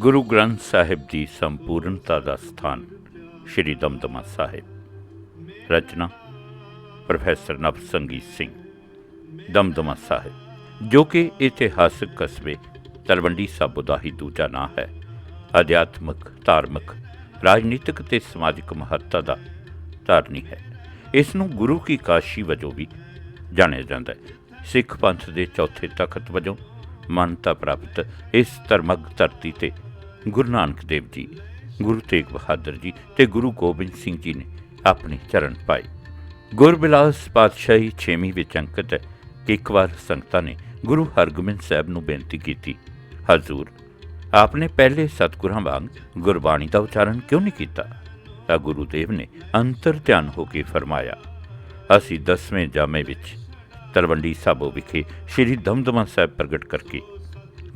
ਗੁਰੂ ਗ੍ਰੰਥ ਸਾਹਿਬ ਦੀ ਸੰਪੂਰਨਤਾ ਦਾ ਸਥਾਨ, ਸ਼੍ਰੀ ਦਮਦਮਾ ਸਾਹਿਬ। ਰਚਨਾ, ਪ੍ਰੋਫੈਸਰ ਨਵਸੰਗੀਤ ਸਿੰਘ, ਦਮਦਮਾ ਸਾਹਿਬ, ਜੋ ਕਿ ਇਤਿਹਾਸਕ ਕਸਬੇ ਤਲਵੰਡੀ ਸਾਬੋ ਦਾ ਹੀ ਦੂਜਾ ਨਾਂ ਹੈ। ਅਧਿਆਤਮਿਕ, ਧਾਰਮਿਕ, ਰਾਜਨੀਤਿਕ ਤੇ ਸਮਾਜਿਕ ਮਹੱਤਤਾ ਦਾ ਧਾਰਨੀ ਹੈ। ਇਸ ਨੂੰ ਗੁਰੂ ਕੀ ਕਾਸ਼ੀ ਵਜੋਂ ਵੀ ਜਾਣਿਆ ਜਾਂਦਾ ਹੈ। ਸਿੱਖ ਪੰਥ ਦੇ ਚੌਥੇ ਤਖਤ ਵਜੋਂ ਮਾਨਤਾ ਪ੍ਰਾਪਤ ਇਸ ਧਰਮਕ ਧਰਤੀ ਤੇ ਗੁਰੂ ਨਾਨਕ ਦੇਵ ਜੀ, ਗੁਰੂ ਤੇਗ ਬਹਾਦਰ ਜੀ ਤੇ ਗੁਰੂ ਗੋਬਿੰਦ ਸਿੰਘ ਜੀ ਨੇ ਆਪਣੇ ਚਰਨ ਪਾਏ। ਗੁਰਬਿਲਾਸ ਪਾਤਸ਼ਾਹੀ 6ਵੀਂ ਵਿੱਚ ਅੰਕਿਤ ਹੈ ਕਿ ਇੱਕ ਵਾਰ ਸੰਗਤਾਂ ਨੇ ਗੁਰੂ ਹਰਗੋਬਿੰਦ ਸਾਹਿਬ ਨੂੰ ਬੇਨਤੀ ਕੀਤੀ, ਹਜ਼ੂਰ, ਆਪਨੇ ਪਹਿਲੇ ਸਤਿਗੁਰਾਂ ਵਾਂਗ ਗੁਰਬਾਣੀ ਦਾ ਉਚਾਰਨ ਕਿਉਂ ਨਹੀਂ ਕੀਤਾ? ਤਾਂ ਗੁਰੂ ਦੇਵ ਨੇ ਅੰਤਰ ਧਿਆਨ ਹੋ ਕੇ ਫਰਮਾਇਆ, ਅਸੀਂ ਦਸਵੇਂ ਜਾਮੇ ਵਿੱਚ ਤਲਵੰਡੀ ਸਾਬੋ ਵਿਖੇ ਸ੍ਰੀ ਦਮਦਮਾ ਸਾਹਿਬ ਪ੍ਰਗਟ ਕਰਕੇ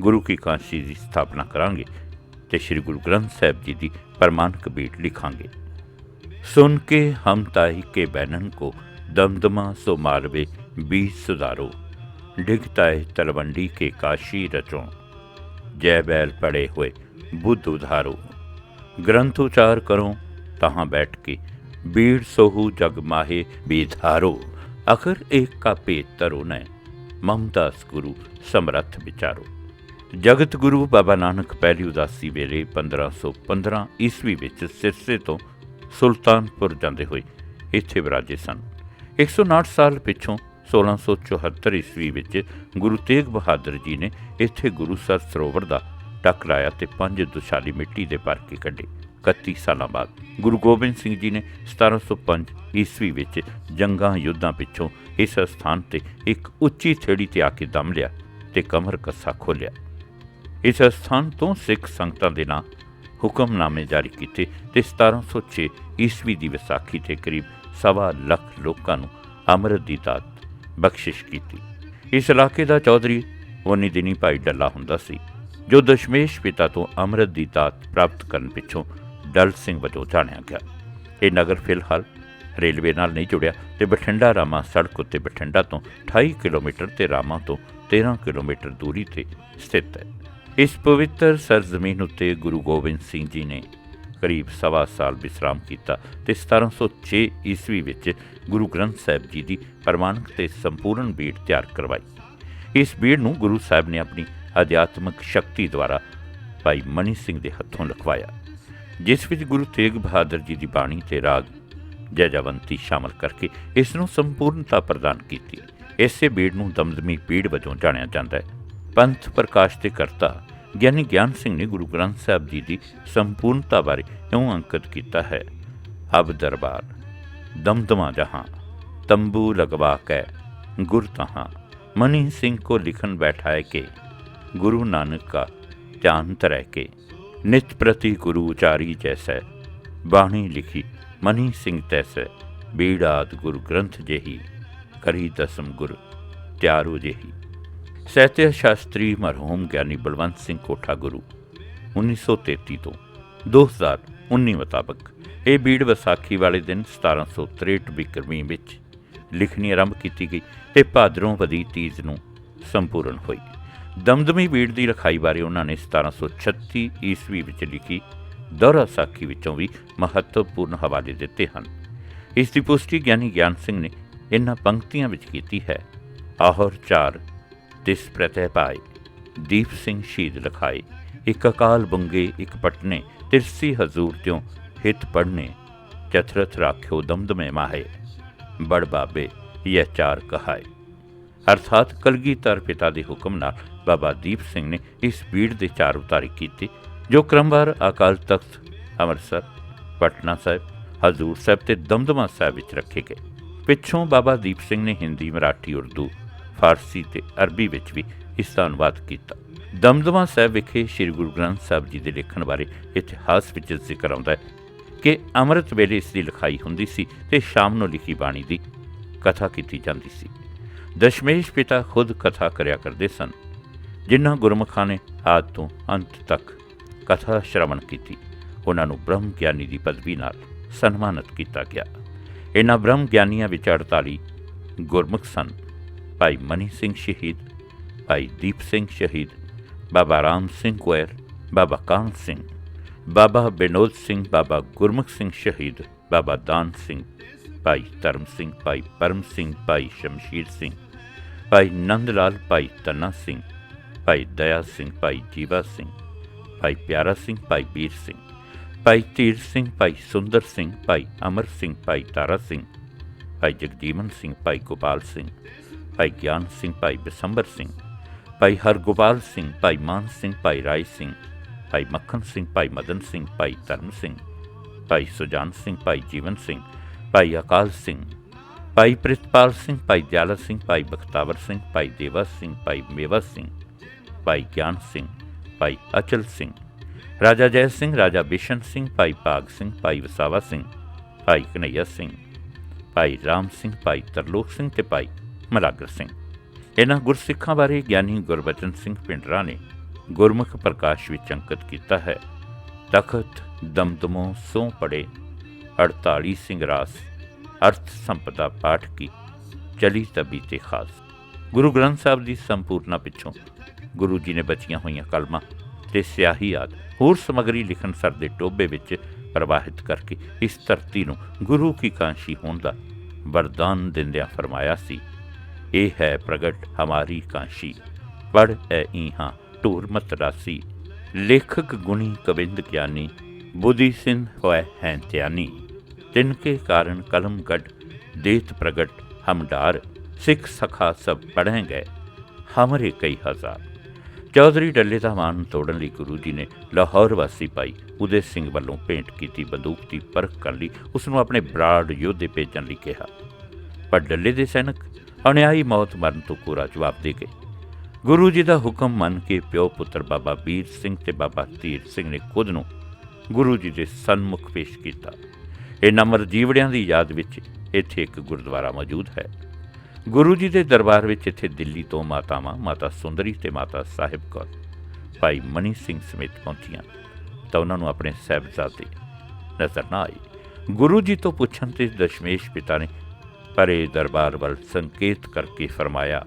ਗੁਰੂ ਕੀ ਕਾਂਸ਼ੀ ਦੀ ਸਥਾਪਨਾ ਕਰਾਂਗੇ ਤੇ ਸ੍ਰੀ ਗੁਰੂ ਗ੍ਰੰਥ ਸਾਹਿਬ ਜੀ ਦੀ ਪ੍ਰਮਾਣਿਕ ਬੀਟ ਲਿਖਾਂਗੇ सुन के हम ताई के बैनन को दमदमा सो मारवे बीस सुधारो डिगता है तलवंडी के काशी रचों जय बैल पड़े हुए बुद्ध उधारो ग्रंथ उचार करो तहाँ बैठ के बीड़ सोहू जग माहे बेधारो अखर एक का पेट तरो न ममदास गुरु समरथ विचारो ਜਗਤ ਗੁਰੂ ਬਾਬਾ ਨਾਨਕ ਪਹਿਲੀ ਉਦਾਸੀ ਵੇਲੇ 1515 ਈਸਵੀ ਵਿੱਚ ਸਿਰਸੇ ਤੋਂ ਸੁਲਤਾਨਪੁਰ ਜਾਂਦੇ ਹੋਏ ਇੱਥੇ ਵਿਰਾਜੇ ਸਨ। 159 ਸਾਲ ਪਿੱਛੋਂ 1674 ਈਸਵੀ ਵਿੱਚ ਗੁਰੂ ਤੇਗ ਬਹਾਦਰ ਜੀ ਨੇ ਇੱਥੇ ਗੁਰੂ ਸਰ ਸਰੋਵਰ ਦਾ ਟੱਕ ਲਾਇਆ ਤੇ ਪੰਜ ਦੁਸ਼ਾਲੀ ਮਿੱਟੀ ਦੇ ਭਰ ਕੇ ਕੱਢੇ। 31 ਸਾਲਾਂ ਬਾਅਦ ਗੁਰੂ ਗੋਬਿੰਦ ਸਿੰਘ ਜੀ ਨੇ 1705 ਈਸਵੀ ਵਿੱਚ ਜੰਗਾਂ ਯੁੱਧਾਂ ਪਿੱਛੋਂ ਇਸ ਸਥਾਨ ਤੇ ਇੱਕ ਉੱਚੀ ਥੇੜੀ ਤੇ ਆ ਕੇ ਦਮ ਲਿਆ ਤੇ ਕਮਰ ਕੱਸਾ ਖੋਲਿਆ ਇਸ ਸਥਾਨ ਤੋਂ ਸਿੱਖ ਸੰਗਤਾਂ ਦੇ ਨਾਂ ਹੁਕਮਨਾਮੇ ਜਾਰੀ ਕੀਤੇ ਤੇ 1706 ਈਸਵੀ ਦੀ ਵਿਸਾਖੀ ਤੇ ਕਰੀਬ ਸਵਾ ਲੱਖ ਲੋਕਾਂ ਨੂੰ ਅੰਮ੍ਰਿਤ ਦੀ ਦਾਤ ਬਖਸ਼ਿਸ਼ ਕੀਤੀ। ਇਸ ਇਲਾਕੇ ਦਾ ਚੌਧਰੀ ਉਨੀ ਦਿਨੀ ਭਾਈ ਡੱਲਾ ਹੁੰਦਾ ਸੀ, ਜੋ ਦਸ਼ਮੇਸ਼ ਪਿਤਾ ਤੋਂ ਅੰਮ੍ਰਿਤ ਦੀ ਦਾਤ ਪ੍ਰਾਪਤ ਕਰਨ ਪਿੱਛੋਂ ਡਲ ਸਿੰਘ ਵਜੋਂ ਜਾਣਿਆ ਗਿਆ। ਇਹ ਨਗਰ ਫਿਲਹਾਲ ਰੇਲਵੇ ਨਾਲ ਨਹੀਂ ਜੁੜਿਆ ਤੇ ਬਠਿੰਡਾ ਰਾਮਾ ਸੜਕ ਉੱਤੇ ਬਠਿੰਡਾ ਤੋਂ 28 ਕਿਲੋਮੀਟਰ ਤੇ ਰਾਮਾ ਤੋਂ 13 ਕਿਲੋਮੀਟਰ ਦੂਰੀ ਤੇ ਸਥਿਤ ਹੈ। ਇਸ ਪਵਿੱਤਰ ਸਰਜ਼ਮੀਨ ਉੱਤੇ ਗੁਰੂ ਗੋਬਿੰਦ ਸਿੰਘ ਜੀ ਨੇ ਕਰੀਬ ਸਵਾ ਸਾਲ ਵਿਸਰਾਮ ਕੀਤਾ ਤੇ 1706 ਈਸਵੀ ਵਿੱਚ ਗੁਰੂ ਗ੍ਰੰਥ ਸਾਹਿਬ ਜੀ ਦੀ ਪ੍ਰਮਾਣਿਕ ਤੇ ਸੰਪੂਰਨ ਬੀੜ ਤਿਆਰ ਕਰਵਾਈ। ਇਸ ਬੀੜ ਨੂੰ ਗੁਰੂ ਸਾਹਿਬ ਨੇ ਆਪਣੀ ਅਧਿਆਤਮਿਕ ਸ਼ਕਤੀ ਦੁਆਰਾ ਭਾਈ ਮਨੀ ਸਿੰਘ ਦੇ ਹੱਥੋਂ ਲਿਖਵਾਇਆ, ਜਿਸ ਵਿੱਚ ਗੁਰੂ ਤੇਗ ਬਹਾਦਰ ਜੀ ਦੀ ਬਾਣੀ ਤੇ ਰਾਗ ਜੈਜਵੰਤੀ ਸ਼ਾਮਲ ਕਰਕੇ ਇਸ ਨੂੰ ਸੰਪੂਰਨਤਾ ਪ੍ਰਦਾਨ ਕੀਤੀ। ਇਸੇ ਬੀੜ ਨੂੰ ਦਮਦਮੀ ਪੀੜ ਵਜੋਂ ਜਾਣਿਆ ਜਾਂਦਾ ਹੈ। ਪੰਥ ਪ੍ਰਕਾਸ਼ ਦੇ ਕਰਤਾ ਗਿਆਨੀ ਗਿਆਨ ਸਿੰਘ ਨੇ ਗੁਰੂ ਗ੍ਰੰਥ ਸਾਹਿਬ ਜੀ ਦੀ ਸੰਪੂਰਨਤਾ ਬਾਰੇ ਇਉਂ ਅੰਕਿਤ ਕੀਤਾ ਹੈ ਹਬ ਦਰਬਾਰ, ਦਮਦਮਾ ਜਹਾਂ, ਤੰਬੂ ਲਗਵਾ ਕੇ, ਗੁਰ ਤਹਾਂ, ਮਨੀ ਸਿੰਘ ਕੋ ਲਿਖਣ ਬੈਠਾਏ ਕੇ, ਗੁਰੂ ਨਾਨਕ ਕਾ ਧਿਆਨ ਤਰੈ ਕੇ, ਨਿਤ ਪ੍ਰਤੀ ਗੁਰੂ ਉਚਾਰੀ ਜੈਸੈ, ਬਾਣੀ ਲਿਖੀ ਮਨੀ ਸਿੰਘ ਤੈਸੈ, ਬੀੜਾਤ ਗੁਰ ਗ੍ਰੰਥ ਜਹੀ, ਕਰੀ ਦਸਮ ਗੁਰ ਤਿਆਰੋ ਜਹੀ। ਸਾਹਿਤਿਆ ਸ਼ਾਸਤਰੀ ਮਰਹੂਮ ਗਿਆਨੀ ਬਲਵੰਤ ਸਿੰਘ ਕੋਠਾ ਗੁਰੂ 1933 ਤੋਂ 2019 ਮੁਤਾਬਕ ਇਹ ਬੀੜ ਵਿਸਾਖੀ ਵਾਲੇ ਦਿਨ 1763 ਬਿਕਰਮੀ ਵਿੱਚ ਲਿਖਣੀ ਆਰੰਭ ਕੀਤੀ ਗਈ ਤੇ ਭਾਦਰੋਂ ਵਦੀ ਤੀਜ ਨੂੰ ਸੰਪੂਰਨ ਹੋਈ। ਦਮਦਮੀ ਬੀੜ ਦੀ ਲਿਖਾਈ ਬਾਰੇ ਉਹਨਾਂ ਨੇ 1736 ਈਸਵੀ ਵਿੱਚ ਲਿਖੀ ਦੋਹਰਾ ਸਾਖੀ ਵਿੱਚੋਂ ਵੀ ਮਹੱਤਵਪੂਰਨ ਹਵਾਲੇ ਦਿੱਤੇ ਹਨ। ਇਸ ਦੀ ਪੁਸ਼ਟੀ ਗਿਆਨੀ ਗਿਆਨ ਸਿੰਘ ਨੇ ਇਹਨਾਂ ਪੰਕਤੀਆਂ ਵਿੱਚ ਕੀਤੀ ਹੈ। ਆਹਰ ਚਾਰ ਤਿਸ ਪ੍ਰਤਿ ਪਾਏ। ਦੀਪ ਸਿੰਘ ਸ਼ਹੀਦ ਲਖਾਏ, ਇੱਕ ਅਕਾਲ ਬੰਗੇ, ਇੱਕ ਪਟਨੇ, ਤਿਰਸੀ ਹਜ਼ੂਰ ਤਿਉ ਹਿਤ ਪੜਨੇ ਚਥਰਥ ਰਾਖਿਓ ਦਮਦਮੇ ਮਾਹੇ ਬੜ ਬਾਬੇ ਇਹ ਚਾਰ ਕਹਾਏ। ਅਰਥਾਤ ਕਲਗੀਧਰ ਪਿਤਾ ਦੇ ਹੁਕਮ ਨਾਲ ਬਾਬਾ ਦੀਪ ਸਿੰਘ ਨੇ ਇਸ ਬੀੜ ਦੇ ਚਾਰ ਉਤਾਰੇ ਕੀਤੇ, ਜੋ ਕ੍ਰਮਵਾਰ ਅਕਾਲ ਤਖਤ ਅੰਮ੍ਰਿਤਸਰ, ਪਟਨਾ ਸਾਹਿਬ, ਹਜ਼ੂਰ ਸਾਹਿਬ ਤੇ ਦਮਦਮਾ ਸਾਹਿਬ ਵਿੱਚ ਰੱਖੇ ਗਏ। ਪਿੱਛੋਂ ਬਾਬਾ ਦੀਪ ਸਿੰਘ ਨੇ ਹਿੰਦੀ, ਮਰਾਠੀ, ਉਰਦੂ ਫਾਰਸੀ ਤੇ ਅਰਬੀ ਵਿੱਚ ਵੀ ਇਸ ਦਾ ਅਨੁਵਾਦ ਕੀਤਾ। ਦਮਦਮਾ ਸਾਹਿਬ ਵਿਖੇ ਸ੍ਰੀ ਗੁਰੂ ਗ੍ਰੰਥ ਸਾਹਿਬ ਜੀ ਦੇ ਲਿਖਣ ਬਾਰੇ ਇਤਿਹਾਸ ਵਿੱਚ ਜ਼ਿਕਰ ਆਉਂਦਾ ਹੈ ਕਿ ਅੰਮ੍ਰਿਤ ਵੇਲੇ ਇਸ ਦੀ ਲਿਖਾਈ ਹੁੰਦੀ ਸੀ ਤੇ ਸ਼ਾਮ ਨੂੰ ਲਿਖੀ ਬਾਣੀ ਦੀ ਕਥਾ ਕੀਤੀ ਜਾਂਦੀ ਸੀ। ਦਸ਼ਮੇਸ਼ ਪਿਤਾ ਖੁਦ ਕਥਾ ਕਰਿਆ ਕਰਦੇ ਸਨ, ਜਿਨ੍ਹਾਂ ਗੁਰਮੁਖਾਂ ਨੇ ਆਦ ਤੋਂ ਅੰਤ ਤੱਕ ਕਥਾ ਸ਼ਰਵਣ ਕੀਤੀ। ਉਹਨਾਂ ਨੂੰ ਬ੍ਰਹਮ ਗਿਆਨੀ ਦੀ ਪਦਵੀ ਨਾਲ ਸਨਮਾਨਿਤ ਕੀਤਾ ਗਿਆ। ਇਹਨਾਂ ਬ੍ਰਹਮ ਗਿਆਨੀਆਂ ਵਿੱਚ 48 ਗੁਰਮੁਖ ਸਨ। ਭਾਈ ਮਨੀ ਸਿੰਘ ਸ਼ਹੀਦ ਭਾਈ ਦੀਪ ਸਿੰਘ ਸ਼ਹੀਦ ਬਾਬਾ ਰਾਮ ਸਿੰਘ ਕੁਐਰ ਬਾਬਾ ਕਾਹਨ ਸਿੰਘ ਬਾਬਾ ਬਿਨੋਦ ਸਿੰਘ ਬਾਬਾ ਗੁਰਮੁਖ ਸਿੰਘ ਸ਼ਹੀਦ ਬਾਬਾ ਦਾਨ ਸਿੰਘ ਭਾਈ ਧਰਮ ਸਿੰਘ ਭਾਈ ਪਰਮ ਸਿੰਘ ਭਾਈ ਸ਼ਮਸ਼ੀਰ ਸਿੰਘ ਭਾਈ ਨੰਦ ਲਾਲ ਭਾਈ ਤਨਾ ਸਿੰਘ ਭਾਈ ਦਇਆ ਸਿੰਘ ਭਾਈ ਜੀਵਾ ਸਿੰਘ ਭਾਈ ਪਿਆਰਾ ਸਿੰਘ ਭਾਈ ਵੀਰ ਸਿੰਘ ਭਾਈ ਧੀਰ ਸਿੰਘ ਭਾਈ ਸੁੰਦਰ ਸਿੰਘ ਭਾਈ ਅਮਰ ਸਿੰਘ ਭਾਈ ਤਾਰਾ ਸਿੰਘ ਭਾਈ ਜਗਦੀਵਨ ਸਿੰਘ ਭਾਈ ਗੋਪਾਲ ਸਿੰਘ ਭਾਈ ਗਿਆਨ ਸਿੰਘ ਭਾਈ ਬਸੰਬਰ ਸਿੰਘ ਭਾਈ ਹਰਗੋਪਾਲ ਸਿੰਘ ਭਾਈ ਮਾਨ ਸਿੰਘ ਭਾਈ ਰਾਏ ਸਿੰਘ ਭਾਈ ਮੱਖਣ ਸਿੰਘ ਭਾਈ ਮਦਨ ਸਿੰਘ ਭਾਈ ਧਰਮ ਸਿੰਘ ਭਾਈ ਸੁਜਾਨ ਸਿੰਘ ਭਾਈ ਜੀਵਨ ਸਿੰਘ ਭਾਈ ਅਕਾਲ ਸਿੰਘ ਭਾਈ ਪ੍ਰਿਤਪਾਲ ਸਿੰਘ ਭਾਈ ਦਿਆਲਾ ਸਿੰਘ ਭਾਈ ਬਖਤਾਵਰ ਸਿੰਘ ਭਾਈ ਦੇਵਾ ਸਿੰਘ ਭਾਈ ਮੇਵਾ ਸਿੰਘ ਭਾਈ ਗਿਆਨ ਸਿੰਘ ਭਾਈ ਅਚਲ ਸਿੰਘ ਰਾਜਾ ਜੈ ਸਿੰਘ ਰਾਜਾ ਬਿਸ਼ਨ ਸਿੰਘ ਭਾਈ ਭਾਗ ਸਿੰਘ ਭਾਈ ਵਸਾਵਾ ਸਿੰਘ ਭਾਈ ਕਨਈਆ ਸਿੰਘ ਭਾਈ ਰਾਮ ਸਿੰਘ ਭਾਈ ਤਰਲੋਕ ਸਿੰਘ ਤੇ ਭਾਈ ਮਲਾਗਰ ਸਿੰਘ। ਇਹਨਾਂ ਗੁਰਸਿੱਖਾਂ ਬਾਰੇ ਗਿਆਨੀ ਗੁਰਬਚਨ ਸਿੰਘ ਪਿੰਡਰਾ ਨੇ ਗੁਰਮੁਖ ਪ੍ਰਕਾਸ਼ ਵਿੱਚ ਅੰਕਿਤ ਕੀਤਾ ਹੈ। ਤਖਤ ਦਮਦਮੋ ਸੋ ਪੜੇ 48 ਸਿੰਘ ਰਾਸ ਅਰਥ ਸੰਪਦਾ ਪਾਠ ਕੀ ਚਲੀ ਤਬੀ ਤੇ ਖਾਸ। ਗੁਰੂ ਗ੍ਰੰਥ ਸਾਹਿਬ ਦੀ ਸੰਪੂਰਨਾ ਪਿੱਛੋਂ ਗੁਰੂ ਜੀ ਨੇ ਬਚੀਆਂ ਹੋਈਆਂ ਕਲਮਾਂ ਤੇ ਸਿਆਹੀ ਆਦ ਹੋਰ ਸਮਗਰੀ ਲਿਖਣ ਸਰ ਦੇ ਟੋਬੇ ਵਿੱਚ ਪ੍ਰਵਾਹਿਤ ਕਰਕੇ ਇਸ ਧਰਤੀ ਨੂੰ ਗੁਰੂ ਕੀ ਕਾਂਸ਼ੀ ਹੋਣ ਦਾ ਵਰਦਾਨ ਦਿੰਦਿਆਂ ਫਰਮਾਇਆ ਸੀ। ਇਹ ਹੈ ਪ੍ਰਗਟ ਹਮਾਰੀ ਕਾਂਸ਼ੀ। ਪੜ ਐ ਇਹਾਂ ਢੂਰ ਮਤ ਰਾਸੀ। ਲੇਖਕ ਗੁਣੀ ਕਵਿੰਦ ਗਿਆਨੀ, ਬੁੱਧੀ ਸਿੰਧ ਹੋਇ ਹੈ ਧਿਆਨੀ। ਤਿਨ ਕੇ ਕਾਰਨ ਕਲਮ ਗੜ ਦੇਤ ਪ੍ਰਗਟ ਹਮਡਾਰ ਸਿੱਖ ਸਖਾ ਸਭ ਪੜ੍ਹੇ ਗਏ, ਹਮਰੇ ਕਈ ਹਜ਼ਾਰ। ਚੌਧਰੀ ਡੱਲੇ ਦਾ ਮਾਨ ਤੋੜਨ ਲਈ ਗੁਰੂ ਜੀ ਨੇ ਲਾਹੌਰ ਵਾਸੀ ਭਾਈ ਉਦੇ ਸਿੰਘ ਵੱਲੋਂ ਭੇਂਟ ਕੀਤੀ ਬੰਦੂਕ ਦੀ ਪਰਖ ਕਰਨ ਲਈ ਉਸ ਨੂੰ ਆਪਣੇ ਬਰਾੜ ਯੋਧੇ ਭੇਜਣ ਲਈ ਕਿਹਾ। ਪਰ ਡੱਲੇ ਦੇ ਸੈਨਿਕ ਅਣਿਆਈ ਮੌਤ ਮਰਨ ਤੋਂ ਕੋਰਾ ਜਵਾਬ ਦੇ ਗਏ ਗੁਰੂ ਜੀ ਦਾ ਹੁਕਮ ਮੰਨ ਕੇ ਪਿਓ ਪੁੱਤਰ ਬਾਬਾ ਵੀਰ ਸਿੰਘ ਤੇ ਬਾਬਾ ਧੀਰ ਸਿੰਘ ਨੇ ਖੁਦ ਨੂੰ ਗੁਰੂ ਜੀ ਦੇ ਸਨਮੁਖ ਪੇਸ਼ ਕੀਤਾ. ਇਹ ਨਮਰ ਜੀਵੜਿਆਂ ਦੀ ਯਾਦ ਵਿੱਚ ਇੱਥੇ ਇੱਕ ਗੁਰਦੁਆਰਾ ਮੌਜੂਦ ਹੈ ਗੁਰੂ ਜੀ ਦੇ ਦਰਬਾਰ ਵਿੱਚ ਇੱਥੇ ਦਿੱਲੀ ਤੋਂ ਮਾਤਾਵਾਂ ਮਾਤਾ ਸੁੰਦਰੀ ਤੇ ਮਾਤਾ ਸਾਹਿਬ ਕੌਰ ਭਾਈ ਮਨੀ ਸਿੰਘ ਸਮੇਤ ਪਹੁੰਚੀਆਂ ਤਾਂ ਉਹਨਾਂ ਨੂੰ ਆਪਣੇ ਸਾਹਿਬਜ਼ਾਦੇ ਨਜ਼ਰ ਨਾ ਆਏ ਗੁਰੂ ਜੀ ਤੋਂ ਪੁੱਛਣ ਤੇ ਦਸ਼ਮੇਸ਼ ਪਿਤਾ ਨੇ ਪਰੇ ਦਰਬਾਰ ਵੱਲ ਸੰਕੇਤ ਕਰਕੇ ਫਰਮਾਇਆ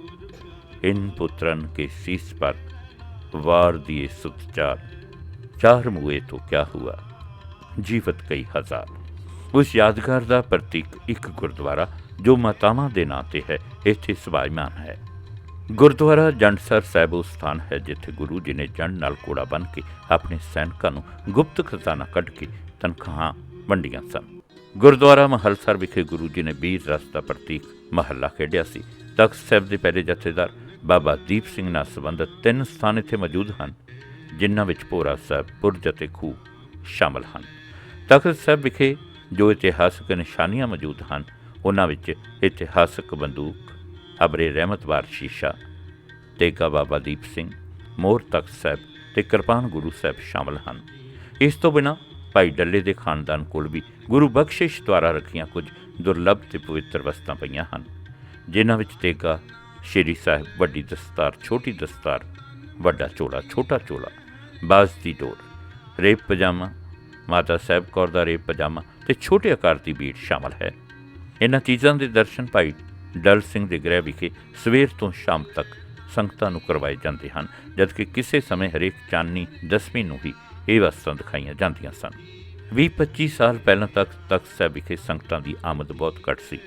ਇਨ ਪੁੱਤਰਨ ਕੇ ਸੀਸ ਪਰ ਵਾਰ ਦੀਏ ਸੁਤ ਚਾਰ ਚਾਰ ਮੁਏ तो क्या हुआ ਜੀਵਤ ਕਈ ਹਜ਼ਾਰ ਉਸ ਯਾਦਗਾਰ ਦਾ ਪ੍ਰਤੀਕ ਇੱਕ ਗੁਰਦੁਆਰਾ ਜੋ ਮਾਤਾਵਾਂ ਦੇ ਨਾਂ ਤੇ ਹੈ ਇੱਥੇ ਸਵਾਈਮਾਨ ਹੈ ਗੁਰਦੁਆਰਾ ਜੰਡਸਰ ਸਾਹਿਬ ਉਹ ਸਥਾਨ ਹੈ ਜਿੱਥੇ ਗੁਰੂ ਜੀ ਨੇ ਜੰਡ ਨਾਲ ਕੋੜਾ ਬਨ ਕੇ ਆਪਣੇ ਸੈਨਿਕਾਂ ਨੂੰ ਗੁਪਤ ਖਜ਼ਾਨਾ ਕੱਢ ਕੇ ਤਨਖਾਹਾਂ ਵੰਡੀਆਂ ਸਨ ਗੁਰਦੁਆਰਾ ਮਹਲਸਰ ਵਿਖੇ ਗੁਰੂ ਜੀ ਨੇ ਵੀਰ ਰਸ ਦਾ ਪ੍ਰਤੀਕ ਮਹੱਲਾ ਖੇਡਿਆ ਸੀ। ਤਖਤ ਸਾਹਿਬ ਦੇ ਪਹਿਲੇ ਜਥੇਦਾਰ ਬਾਬਾ ਦੀਪ ਸਿੰਘ ਨਾਲ ਸੰਬੰਧਿਤ ਤਿੰਨ ਸਥਾਨ ਇੱਥੇ ਮੌਜੂਦ ਹਨ, ਜਿਨ੍ਹਾਂ ਵਿੱਚ ਭੋਰਾ ਸਾਹਿਬ ਬੁਰਜ ਅਤੇ ਖੂਹ ਸ਼ਾਮਲ ਹਨ। ਤਖਤ ਸਾਹਿਬ ਵਿਖੇ ਜੋ ਇਤਿਹਾਸਕ ਨਿਸ਼ਾਨੀਆਂ ਮੌਜੂਦ ਹਨ, ਉਹਨਾਂ ਵਿੱਚ ਇਤਿਹਾਸਕ ਬੰਦੂਕ, ਅਬਰੇ ਰਹਿਮਤਵਾਰ ਸ਼ੀਸ਼ਾ, ਤੇਗਾ ਬਾਬਾ ਦੀਪ ਸਿੰਘ, ਮੋਰ ਤਖਤ ਸਾਹਿਬ ਤੇ ਕਿਰਪਾਨ ਗੁਰੂ ਸਾਹਿਬ ਸ਼ਾਮਲ ਹਨ। ਇਸ ਤੋਂ ਬਿਨਾਂ ਭਾਈ ਡੱਲੇ ਦੇ ਖਾਨਦਾਨ ਕੋਲ ਵੀ ਗੁਰੂ ਬਖਸ਼ਿਸ਼ ਦੁਆਰਾ ਰੱਖੀਆਂ ਕੁਝ ਦੁਰਲੱਭ ਤੇ ਪਵਿੱਤਰ ਵਸਤਾਂ ਪਈਆਂ ਹਨ, ਜਿਨ੍ਹਾਂ ਵਿੱਚ ਤੇਗਾ, ਸ਼੍ਰੀ ਸਾਹਿਬ ਵੱਡੀ ਦਸਤਾਰ, ਛੋਟੀ ਦਸਤਾਰ, ਵੱਡਾ ਚੋਲਾ, ਛੋਟਾ ਚੋਲਾ, ਬਾਜ਼ ਦੀ ਡੋਰ, ਰੇਪ ਪਜਾਮਾ, ਮਾਤਾ ਸਾਹਿਬ ਕੌਰ ਦਾ ਰੇਪ ਪਜਾਮਾ ਤੇ ਛੋਟੇ ਆਕਾਰ ਦੀ ਬੀੜ ਸ਼ਾਮਲ ਹੈ। ਇਹਨਾਂ ਚੀਜ਼ਾਂ ਦੇ ਦਰਸ਼ਨ ਭਾਈ ਡਲ ਸਿੰਘ ਦੇ ਗ੍ਰਹਿ ਵਿਖੇ ਸਵੇਰ ਤੋਂ ਸ਼ਾਮ ਤੱਕ ਸੰਗਤਾਂ ਨੂੰ ਕਰਵਾਏ ਜਾਂਦੇ ਹਨ, ਜਦਕਿ ਕਿਸੇ ਸਮੇਂ ਹਰੇਕ ਚਾਨਣੀ ਦਸਵੀਂ ਨੂੰ ਹੀ ਇਹ ਵਸਤਾਂ ਦਿਖਾਈਆਂ ਜਾਂਦੀਆਂ ਸਨ। 20-25 ਸਾਲ ਪਹਿਲਾਂ ਤੱਕ ਤਖਤ ਸਾਹਿਬ ਵਿਖੇ ਸੰਗਤਾਂ ਦੀ ਆਮਦ ਬਹੁਤ ਘੱਟ ਸੀ।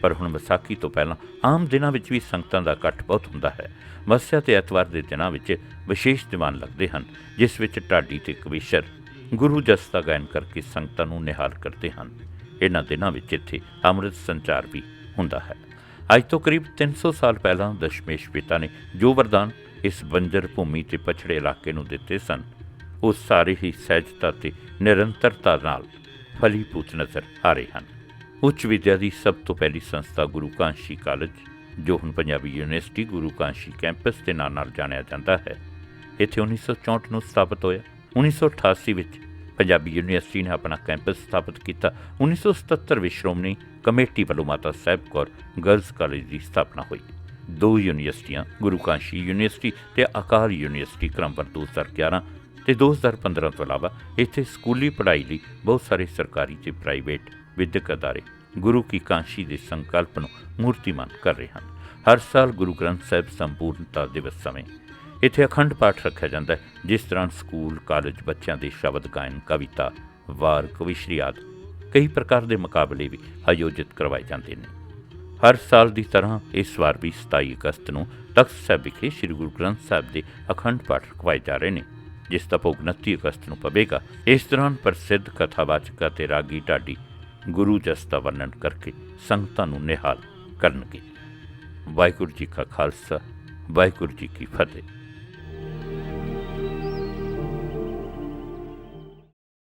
ਪਰ ਹੁਣ ਵਿਸਾਖੀ ਤੋਂ ਪਹਿਲਾਂ ਆਮ ਦਿਨਾਂ ਵਿੱਚ ਵੀ ਸੰਗਤਾਂ ਦਾ ਇਕੱਠ ਬਹੁਤ ਹੁੰਦਾ ਹੈ। ਮੱਸਿਆ ਤੇ ਐਤਵਾਰ ਦੇ ਦਿਨਾਂ ਵਿੱਚ ਵਿਸ਼ੇਸ਼ ਦੀਵਾਨ ਲੱਗਦੇ ਹਨ, ਜਿਸ ਵਿੱਚ ਢਾਡੀ ਤੇ ਕਵੀਸ਼ਰ, ਗੁਰੂ ਜਸ ਦਾ ਗਾਇਨ ਕਰਕੇ ਸੰਗਤਾਂ ਨੂੰ ਨਿਹਾਲ ਕਰਦੇ ਹਨ। ਇਹਨਾਂ ਦਿਨਾਂ ਵਿੱਚ ਇੱਥੇ ਅੰਮ੍ਰਿਤ ਸੰਚਾਰ ਵੀ ਹੁੰਦਾ ਹੈ। ਅੱਜ ਤੋਂ ਕਰੀਬ 300 ਸਾਲ ਪਹਿਲਾਂ ਦਸ਼ਮੇਸ਼ ਪਿਤਾ ਨੇ ਜੋ ਵਰਦਾਨ ਇਸ ਬੰਜਰ ਭੂਮੀ ਤੇ ਪਛੜੇ ਇਲਾਕੇ ਨੂੰ ਦਿੱਤੇ ਸਨ ਉਹ ਸਾਰੇ ਹੀ ਸਹਿਜਤਾ ਤੇ ਨਿਰੰਤਰਤਾ ਨਾਲ ਫਲੀਭੂਤ ਨਜ਼ਰ ਆ ਰਹੇ ਹਨ। ਉੱਚ ਵਿਦਿਆ ਦੀ ਸਭ ਤੋਂ ਪਹਿਲੀ ਸੰਸਥਾ ਗੁਰੂ ਕਾਂਸ਼ੀ ਕਾਲਜ, ਜੋ ਹੁਣ ਪੰਜਾਬੀ ਯੂਨੀਵਰਸਿਟੀ ਗੁਰੂ ਕਾਂਸ਼ੀ ਕੈਂਪਸ ਦੇ ਨਾਂ ਨਾਲ ਜਾਣਿਆ ਜਾਂਦਾ ਹੈ, ਇੱਥੇ 1964 ਨੂੰ ਸਥਾਪਿਤ ਹੋਇਆ। 1988 ਵਿੱਚ ਪੰਜਾਬੀ ਯੂਨੀਵਰਸਿਟੀ ਨੇ ਆਪਣਾ ਕੈਂਪਸ ਸਥਾਪਿਤ ਕੀਤਾ। 1977 ਵਿੱਚ ਸ਼੍ਰੋਮਣੀ ਕਮੇਟੀ ਵੱਲੋਂ ਮਾਤਾ ਸਾਹਿਬ ਕੌਰ ਗਰਲਜ਼ ਕਾਲਜ ਦੀ ਸਥਾਪਨਾ ਹੋਈ। ਦੋ ਯੂਨੀਵਰਸਿਟੀਆਂ, ਗੁਰੂ ਕਾਂਸ਼ੀ ਯੂਨੀਵਰਸਿਟੀ ਤੇ ਅਕਾਲ ਯੂਨੀਵਰਸਿਟੀ ਕ੍ਰਮਵਾਰ 2011 ਤੇ 2015 ਤੋਂ ਇਲਾਵਾ ਇੱਥੇ ਸਕੂਲੀ ਪੜ੍ਹਾਈ ਲਈ ਬਹੁਤ ਸਾਰੇ ਸਰਕਾਰੀ ਤੇ ਪ੍ਰਾਈਵੇਟ ਵਿਦਿਅਕ ਅਦਾਰੇ ਗੁਰੂ ਕੀ ਕਾਂਸ਼ੀ ਦੇ ਸੰਕਲਪ ਨੂੰ ਮੂਰਤੀਮਾਨ ਕਰ ਰਹੇ ਹਨ। ਹਰ ਸਾਲ ਗੁਰੂ ਗ੍ਰੰਥ ਸਾਹਿਬ ਸੰਪੂਰਨਤਾ ਦਿਵਸ ਸਮੇਂ ਇੱਥੇ ਅਖੰਡ ਪਾਠ ਰੱਖਿਆ ਜਾਂਦਾ ਹੈ, ਜਿਸ ਦੌਰਾਨ ਸਕੂਲ, ਕਾਲਜ ਬੱਚਿਆਂ ਦੇ ਸ਼ਬਦ ਗਾਇਨ, ਕਵਿਤਾ, ਵਾਰ, ਕਵਿਸ਼ਰੀ ਆਦਿ ਕਈ ਪ੍ਰਕਾਰ ਦੇ ਮੁਕਾਬਲੇ ਵੀ ਆਯੋਜਿਤ ਕਰਵਾਏ ਜਾਂਦੇ ਨੇ। ਹਰ ਸਾਲ ਦੀ ਤਰ੍ਹਾਂ ਇਸ ਵਾਰ ਵੀ 27 ਅਗਸਤ ਨੂੰ ਤਖਤ ਸਾਹਿਬ ਵਿਖੇ ਸ੍ਰੀ ਗੁਰੂ ਗ੍ਰੰਥ ਸਾਹਿਬ ਦੇ ਅਖੰਡ ਪਾਠ ਰਖਵਾਏ ਜਾ ਰਹੇ ਨੇ। ਜਿਸ ਦਾ ਭੋਗ 29 ਅਗਸਤ ਨੂੰ ਪਵੇਗਾ, ਇਸ ਦੌਰਾਨ ਪ੍ਰਸਿੱਧ ਕਥਾਵਾਚਕ ਅਤੇ ਰਾਗੀ ਢਾਡੀ ਗੁਰੂ ਜਸ ਦਾ ਵਰਣਨ ਕਰਕੇ ਸੰਗਤਾਂ ਨੂੰ ਨਿਹਾਲ ਕਰਨਗੇ। ਵਾਹਿਗੁਰੂ ਜੀ ਕਾ ਖਾਲਸਾ, ਵਾਹਿਗੁਰੂ ਜੀ ਕੀ ਫਤਿਹ।